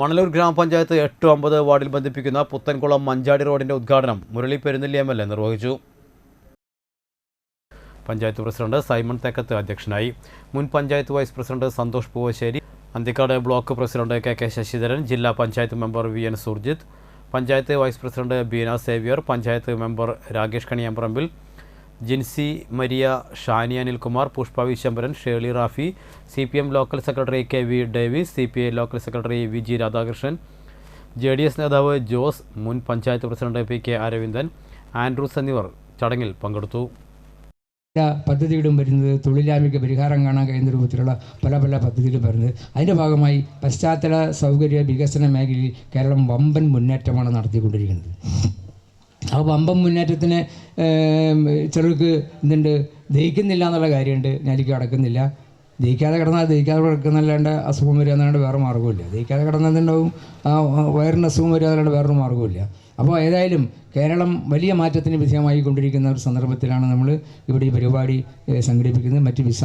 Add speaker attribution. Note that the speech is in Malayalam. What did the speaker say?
Speaker 1: മണലൂർ ഗ്രാമപഞ്ചായത്ത് എട്ട് ഒമ്പത് വാർഡിൽ ബന്ധിപ്പിക്കുന്ന പുത്തൻകുളം മഞ്ചാടി റോഡിന്റെ ഉദ്ഘാടനം Murali Perunnelli M L A നിർവഹിച്ചു. പഞ്ചായത്ത് പ്രസിഡന്റ് സൈമൺ തെക്കത്ത് അധ്യക്ഷനായി. മുൻ panchayat vice president Santhosh Poovassery. Anthikkad block president K K Sasidharan ജില്ലാ panchayat member V N Surjith. Panchayat vice president Beena Xavier panchayat member Rakesh Kaniyamparambil. Jincy Maria Shani Anilkumar Pushpa Vishambaran Shirley Rafi C P M local secretary K V Davis C P I local secretary V G Radhakrishnan J D S നേതാവ് ജോസ് മുൻ panchayat president P K Aravindan Andrews എന്നിവർ ചടങ്ങിൽ പങ്കെടുത്തു.
Speaker 2: പദ്ധതിയിടും വരുന്നത് തൊഴിലാമിക പരിഹാരം കാണാൻ കഴിയുന്ന രൂപത്തിലുള്ള പല പല പദ്ധതികളും വരുന്നത്. അതിന്റെ ഭാഗമായി പശ്ചാത്തല സൗകര്യ വികസന മേഖലയിൽ കേരളം വമ്പൻ മുന്നേറ്റമാണ് നടത്തിക്കൊണ്ടിരിക്കുന്നത്. ആ വമ്പൻ മുന്നേറ്റത്തിന് ചിലർക്ക് എന്തുണ്ട്? ദഹിക്കുന്നില്ല എന്നുള്ള കാര്യമുണ്ട്. ഞാനിക്ക് കിടക്കുന്നില്ല. ദഹിക്കാതെ കിടന്നാൽ ദഹിക്കാതെ കിടക്കുന്നല്ലാണ്ട് അസുഖം വരിക എന്നല്ലാണ്ട് വേറെ മാർഗമില്ല ദഹിക്കാതെ കിടന്നതുണ്ടാവും ആ വയറിന്റെ അസുഖം വരിക എന്നല്ലാണ്ട് വേറൊരു മാർഗമില്ല അപ്പോൾ ഏതായാലും കേരളം വലിയ മാറ്റത്തിന് വിധേയമായി കൊണ്ടിരിക്കുന്ന ഒരു സന്ദർഭത്തിലാണ് നമ്മൾ ഇവിടെ ഈ പരിപാടി സംഘടിപ്പിക്കുന്നത്. മറ്റ് വിശ